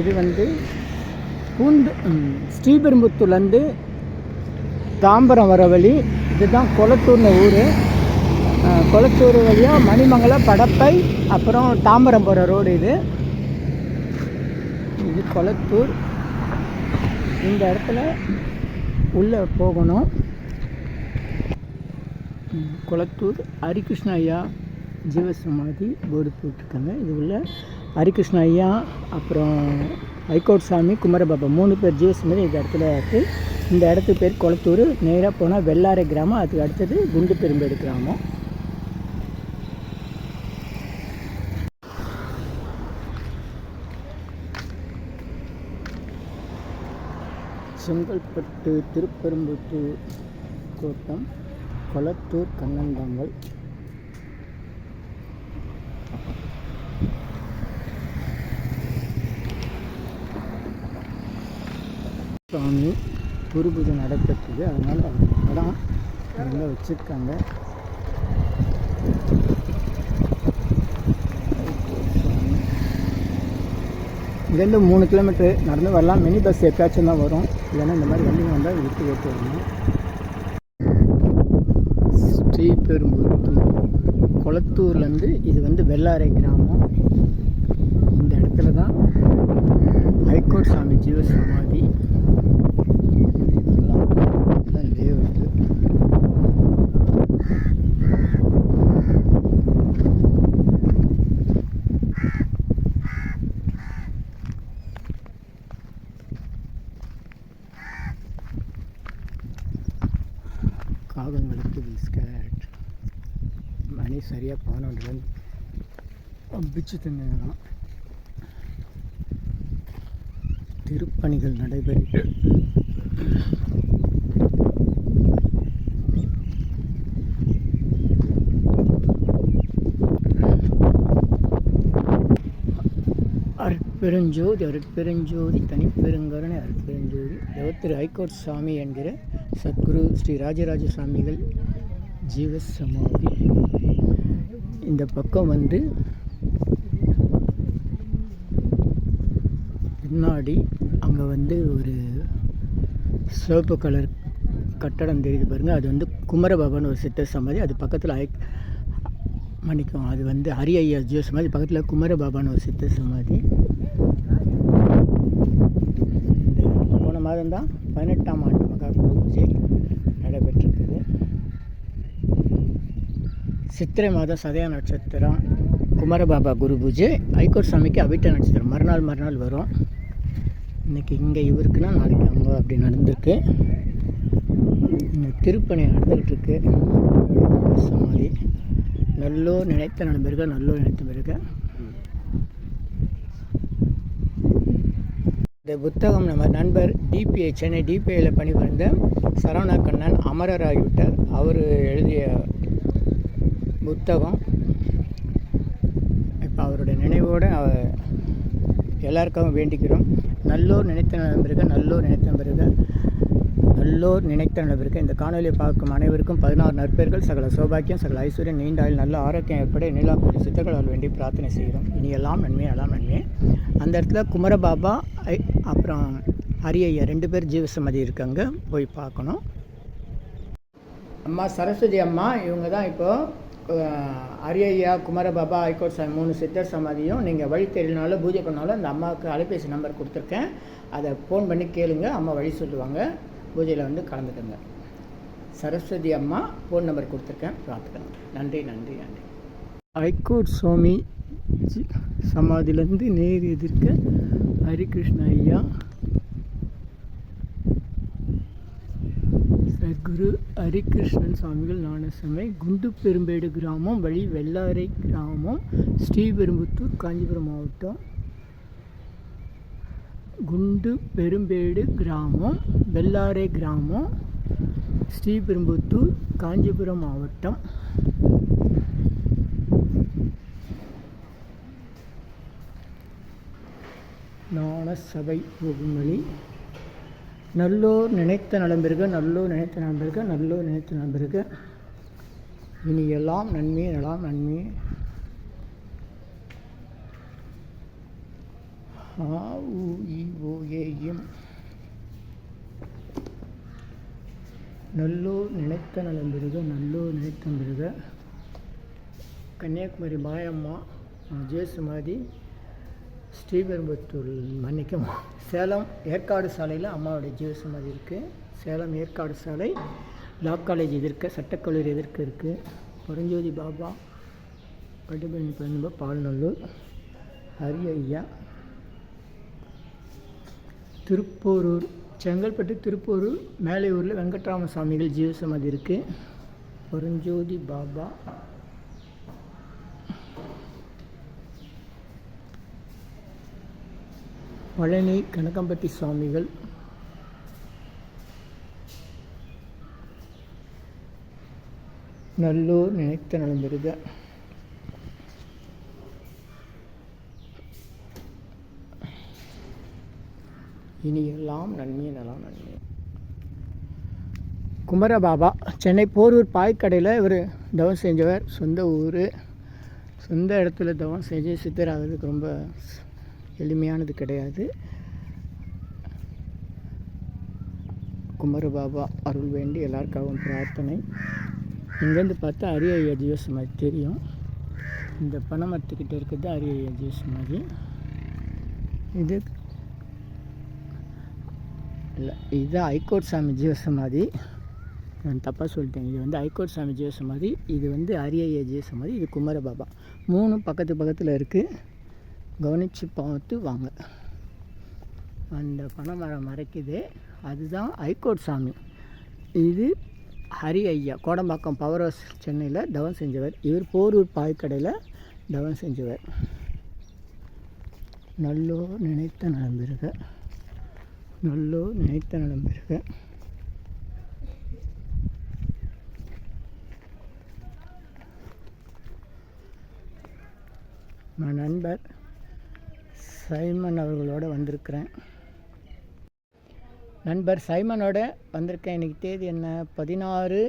இது வந்து பூண்டு ஸ்ரீபெரும்புத்தூர்லேருந்து தாம்பரம் வர வழி. இதுதான் கொளத்தூர்னு ஊர். கொளத்தூர் வழியாக மணிமங்கலம் படப்பை அப்புறம் தாம்பரம் போகிற ரோடு இது. இது கொளத்தூர். இந்த இடத்துல உள்ளே போகணும். கொளத்தூர் ஹரிகிருஷ்ண ஐயா ஜீவசமாதி போர்டு போட்டிருக்காங்க. இது உள்ள ஹரிகிருஷ்ண ஐயா அப்புறம் ஹைகோர்ட் சாமி குமரபாபா மூணு பேர் ஜீவசமாதி இந்த இடத்துல இருக்குது இந்த இடத்துக்கு பேர் குளத்தூர். நேராக போனால் வெள்ளாரை கிராமம் அதுக்கு அடுத்தது குண்டு பெரும்பேடு கிராமம். செங்கல்பட்டு திருப்பெரும்புத்தூர் கோட்டம் கொளத்தூர் கண்ணந்தாங்கல். சாமி குரு பூஜை நடைபெற்றது அதனால் படம் நல்லா வச்சுருக்காங்க. இங்கேருந்து மூணு கிலோமீட்டர் நடந்து வரலாம். மினி பஸ் எப்பயாச்சும் தான் வரும். இல்லைன்னா இந்த மாதிரி வண்டிங்க வந்தால் விட்டு விட்டு வரணும். ஸ்ரீபெரும்பூர் குளத்தூர்லேருந்து இது வந்து வெள்ளாரை கிராமம். இந்த இடத்துல தான் ஹைகோர்ட் சாமி ஜீவ சமாதி இதெல்லாம் இதெல்லாம் லேஅவுட்டு. காகங்களுக்கு பிஸ்கட் மணி சரியாக பதினொன்று பிச்சு தின்னுங்களாம் திருப்பணிகள் நடைபெற்று அருட்பெருஞ்சோதி அருட்பெருஞ்சோதி தனிப்பெருங்கருணை அருட்பெருஞ்சோதி திரு ஹைகோர்ட் சாமி என்கிற சத்குரு ஸ்ரீ ராஜராஜ சுவாமிகள் ஜீவசமாதி. இந்த பக்கம் வந்து பின்னாடி அங்கே வந்து ஒரு சிவப்பு கலர் கட்டடம் தெரியுது பாருங்கள் அது வந்து குமரபாபான்னு ஒரு சித்த சமாதி. அது பக்கத்தில் ஐ மன்னிக்கும் அது வந்து ஹரி ஐயா ஜியோ சமாதி பக்கத்தில் குமரபாபான்னு ஒரு சித்த சமாதி. மட்டும்தான் தான் பதினெட்டாம் ஆண்டு மகா குரு பூஜை நடைபெற்றிருக்குது சித்திரை மாத சதய நட்சத்திரம் குமரபாபா குரு பூஜை ஐகோர் சாமிக்கு அவிட்ட நட்சத்திரம். மறுநாள் மறுநாள் வரும். இன்னைக்கு இங்கே இவருக்குன்னா நாளைக்கு அங்கே அப்படி நடந்திருக்கு. திருப்பணி நடந்துக்கிட்டு இருக்கு சமாதி. நல்லோர் நினைத்த நண்பர்கள் நல்லோர் நினைத்த பிறகு இந்த புத்தகம் நம்ம நண்பர் டிபிஐ சென்னை டிபிஐயில் பணிபுரிந்த சரவணா கண்ணன் அமரராகிவிட்டார். அவர் எழுதிய புத்தகம். இப்போ அவருடைய நினைவோடு அவர் எல்லாருக்காகவும் வேண்டிக்கிறோம். நல்லோர் நினைத்த பிறகு நல்லோர் நினைத்த நண்பர்கள். நல்லோர் நினைத்த நிலவிற்கு இந்த காணொலியை பார்க்கும் அனைவருக்கும் பதினாறு நற்பேர்கள் சகல சௌபாக்கியம் சகல ஐஸ்வர்யம் நீண்ட ஆயுள் நல்ல ஆரோக்கியம் ஏற்பட நிலாக்கூடிய சித்தர்களால் வேண்டி பிரார்த்தனை செய்கிறோம். இனி எல்லாம் நன்மை எல்லாம் நன்மை அந்த இடத்துல குமரபாபா ஐ அப்புறம் ஹரியய்யா ரெண்டு பேர் ஜீவசமதி இருக்காங்க. போய் பார்க்கணும். அம்மா சரஸ்வதி அம்மா இவங்க தான் இப்போது அரியய்யா குமரபாபா ஹைகோர்ட் சாமி மூணு சித்தர் சமாதியும் நீங்கள் வழி தெரியலனாலும் பூஜை பண்ணாலும் அந்த அம்மாவுக்கு அலைபேசி நம்பர் கொடுத்துருக்கேன். அதை ஃபோன் பண்ணி கேளுங்க அம்மா வழி சொல்லுவாங்க. பூஜையில் வந்து கலந்துக்கங்க. சரஸ்வதி அம்மா ஃபோன் நம்பர் கொடுத்துருக்கேன். பார்த்துக்கோங்க. நன்றி நன்றி நன்றி. ஐகோட் சுவாமி ஜி- சமாதியிலேருந்து நேர் எதிர்க்க ஹரிகிருஷ்ண ஐயா குரு ஹரிகிருஷ்ணன் சுவாமிகள் ஞானசமை குண்டு பெரும்பேடு கிராமம் வழி வெள்ளாரை கிராமம் ஸ்ரீபெரும்புத்தூர் காஞ்சிபுரம் மாவட்டம். குண்டு பெரும்பேடு கிராமம் வெள்ளாரை கிராமம் ஸ்ரீபெரும்புத்தூர் காஞ்சிபுரம் மாவட்டம். ஞானசபை சபை நல்லோர் நினைத்த நலம்பெருக நல்லோர் நினைத்த நலம்பெருக நல்லோர் நினைத்த நலம்பெருக இனி எல்லாம் நன்மையே எல்லாம் நன்மையே ஆ உ இ ஓ நல்லூர் நினைத்த நலம் பெறுக நல்லூர் நினைத்தம் பெறுக கன்னியாகுமரி மாயம்மா ஜெயசுமாதி ஸ்ரீபெரும்புத்தூர் மன்னிக்கும். சேலம் ஏற்காடு சாலையில் அம்மாவுடைய ஜீவசமாதி இருக்குது சேலம் ஏற்காடு சாலை லா காலேஜ் எதிர்க்க சட்டக்கல்லூரி எதிர்க்க இருக்குது பரஞ்சோதி பாபா பட்டுப்பணி பண்ணும்போது பால்நல்லூர் ஹரி ஐயா திருப்போரூர் செங்கல்பட்டு திருப்போரூர் மேலையூரில் வெங்கட்ராம சுவாமிகள் ஜீவசமாதி இருக்குது பரஞ்சோதி பாபா. பழனி கனகம்பட்டி சுவாமிகள். நல்லூர் நினைத்த நலம் பெறுக இனி எல்லாம் நன்மை நலம் நன்மை. குமரபாபா சென்னை போரூர் பாய்க்கடையில் இவர் தவம் செஞ்சவர். சொந்த ஊர். சொந்த இடத்துல தவம் செஞ்சு சித்தர் ஆகிறதுக்கு ரொம்ப எளிமையானது கிடையாது. குமரபாபா அருள் வேண்டி எல்லாருக்காகவும் பிரார்த்தனை. இங்கேருந்து பார்த்தா அரிய ஐயா ஜீவசமாதி தெரியும். இந்த பணமரத்துக்கிட்ட இருக்கிறது அரிய ஐயா ஜீவசமாதி இது இல்லை இதுதான் ஐகோர்ட் சாமி ஜீவசமாதி. நான் தப்பாக சொல்லிட்டேன். இது வந்து ஐகோர்ட் சாமி ஜீவசமாதி இது வந்து அரிய ஐயா ஜீவசமாதி இது குமரபாபா மூணும் பக்கத்து பக்கத்தில் இருக்குது கவனித்து பார்த்து வாங்க. அந்த பனைமரம் மறைக்குது. அதுதான் ஐகோர்ட் சாமி. இது ஹரி ஐயா கோடம்பாக்கம் பவர் ஹவுஸ் சென்னையில் தவம் செஞ்சவர். இவர் போரூர் பாய்க்கடையில் தவம் செஞ்சவர். நல்லோ நினைத்த நலம் நல்லோ நினைத்த நலம் பெறுக. நான் நண்பர் சைமன் அவர்களோட வந்திருக்கிறேன். நண்பர் சைமனோட வந்திருக்கேன். இன்றைக்கி தேதி என்ன? பதினாறு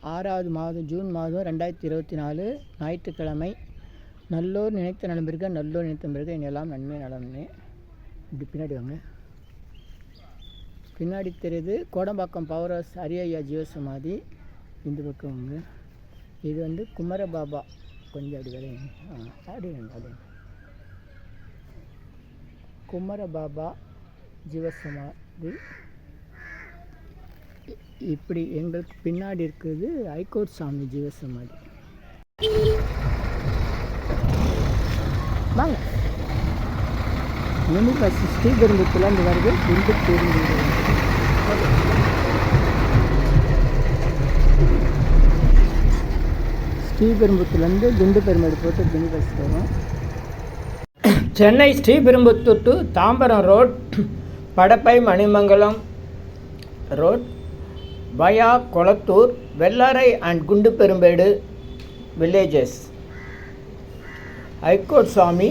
ஆறாவது மாதம் ஜூன் மாதம் ரெண்டாயிரத்தி இருபத்தி நாலு ஞாயிற்றுக்கிழமை. நல்லோர் நினைத்த நலம்பிருக்க நல்லோர் நினைத்த பிறகு. எல்லாம் நன்மை நலம்னு. இப்படி பின்னாடி வாங்க. பின்னாடி தெரியுது கோடம்பாக்கம் பவர் ஹவுஸ் அரியய்யா ஜீவசமாதி. இந்த பக்கம் வாங்க இது வந்து குமரபாபா. கொஞ்சம் அப்படி விளையாங்க ஆ அப்படி குமரபாபா ஜீவசமாதி. இப்படி எங்களுக்கு பின்னாடி இருக்குது ஹைகோர்ட் சாமி ஜீவசமாதி. வாங்க. யூனிவர்சிட்டி ஸ்ரீபெரும்புத்துலேருந்து வருது. குண்டு பேருந்து ஸ்ரீபெரும்புத்துலேருந்து திண்டு பெருமாடு போட்டு யூனிவர்சிட்டி வரும். Chennai Sriperumbudur to Tambaram road Padappai Manimangalam road via Kolathur Vellarai and Kundu Perumbedu villages. High court சாமி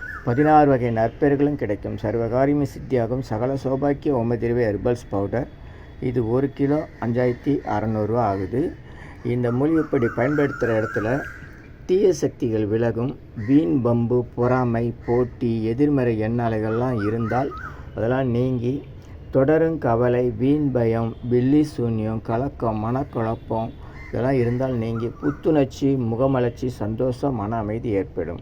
பதினாறு வகை நற்பெயர்களும் கிடைக்கும். சர்வகாரியம சித்தியாகும். சகல சௌபாக்கிய ஓமதிரவை ஹெர்பல்ஸ் பவுடர் இது ஒரு கிலோ அஞ்சாயிரத்தி அறநூறுவா ஆகுது. இந்த மூலிகைப்பொடி பயன்படுத்துகிற இடத்துல தீய சக்திகள் விலகும். வீண் பம்பு பொறாமை போட்டி எதிர்மறை எண்ணாலைகள்லாம் இருந்தால் அதெல்லாம் நீங்கி தொடரும் கவலை வீண் பயம் பில்லி சூன்யம் கலக்கம் மனக்குழப்பம் இதெல்லாம் இருந்தால் நீங்கி புத்துணர்ச்சி முகமலர்ச்சி சந்தோஷம் மன அமைதி ஏற்படும்.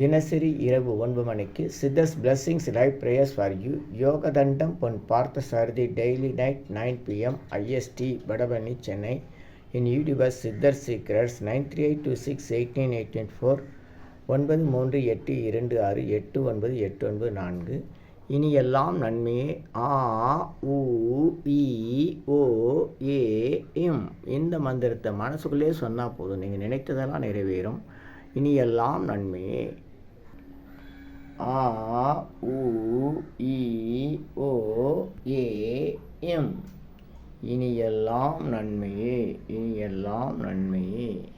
தினசரி இரவு ஒன்பது மணிக்கு Siddhas blessings live prayers for you Yogathandam Pon Partha Sarathy daily night nine PM IST Vadapalani Chennai in YouTubers Siddhar secrets nine three eight two six eighteen eighteen four ஒன்பது மூன்று எட்டு இரண்டு ஆறு எட்டு ஒன்பது எட்டு ஒன்பது நான்கு. இனி எல்லாம் நன்மையே. ஆ உ இ ஓ ஏ இந்த மந்திரத்தை மனசுக்குள்ளே சொன்னால் போதும். நீங்கள் நினைத்ததெல்லாம் நிறைவேறும். இனி எல்லாம் நன்மையே. ஆ உ இ ஓ ஏ எம். இனியெல்லாம் நன்மையே இனியெல்லாம் நன்மையே.